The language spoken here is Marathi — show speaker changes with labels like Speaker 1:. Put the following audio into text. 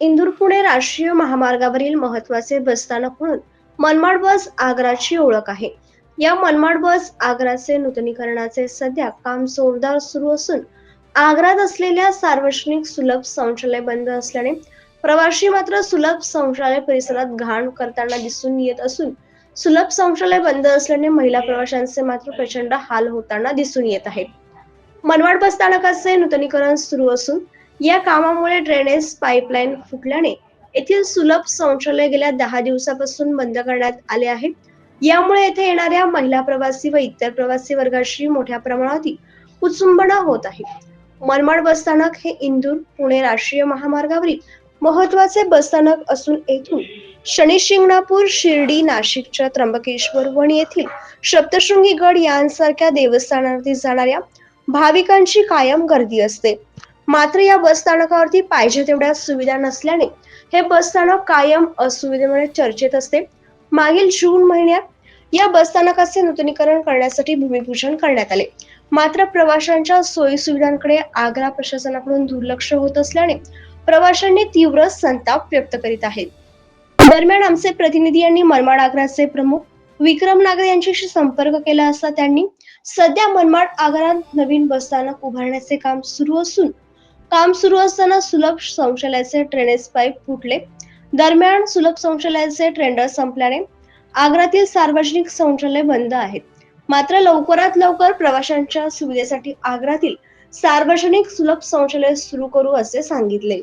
Speaker 1: इंदूर पुणे राष्ट्रीय महामार्गावरील महत्त्वाचे बसस्थानक म्हणून मनमाड बस आग्राची ओळख आहे. या मनमाड बस आग्राचे नूतनीकरणाचे सध्या काम जोरदार सुरू असून आग्रात असलेल्या सार्वजनिक सुलभ शौचालय बंद असल्याने प्रवासी मात्र सुलभ शौचालय परिसरात घाण करताना दिसून येत असून सुलभ शौचालय बंद असल्याने महिला प्रवाशांचे मात्र प्रचंड हाल होताना दिसून येत आहेत मनमाड बस स्थानकाचे नूतनीकरण सुरू असून या कामामुळे ड्रेनेज पाईपलाईन फुटल्याने येथील सुलभ शौचालय गेल्या दहा दिवसापासून बंद करण्यात आले आहे यामुळे येथे येणाऱ्या महिला प्रवासी व इतर प्रवासी वर्गाशी मोठ्या प्रमाणात कुचुंबना होत आहे मनमाड बसस्थानक हे इंदूर पुणे राष्ट्रीय महामार्गावरील महत्त्वाचे बसस्थानक असून येथून शनी शिंगणापूर शिर्डी नाशिकच्या त्र्यंबकेश्वर वणी येथील सप्तशृंगी गड यांसारख्या देवस्थानावरती जाणाऱ्या भाविकांची कायम गर्दी असते. मात्र या बस स्थानकावरती पाहिजे तेवढ्या सुविधा नसल्याने हे बसस्थानक कायम असुविधेमुळे चर्चेत असते. मागील जून महिन्यात या बस स्थानकाचे नूतनीकरण करण्यासाठी भूमिपूजन करण्यात आले. मात्र प्रवाशांच्या सोयी सुविधांकडे आग्रा प्रशासनाकडून दुर्लक्ष होत असल्याने प्रवाशांनी तीव्र संताप व्यक्त करीत आहेत. दरम्यान आमचे प्रतिनिधी यांनी मनमाड आग्राचे प्रमुख विक्रम नागरे यांच्याशी संपर्क केला असता त्यांनी सध्या मनमाड आगारात नवीन बसस्थानक उभारण्याचे काम सुरू असून काम सुरू असताना सुलभ शौचालयाचे ड्रेनेज पाईप फुटले. दरम्यान सुलभ शौचालयाचे ट्रेंडर संपल्याने आग्रातील सार्वजनिक शौचालय बंद आहेत. मात्र लवकरात लवकर प्रवाशांच्या सुविधेसाठी आग्रातील सार्वजनिक सुलभ शौचालय सुरू करू असे सांगितले.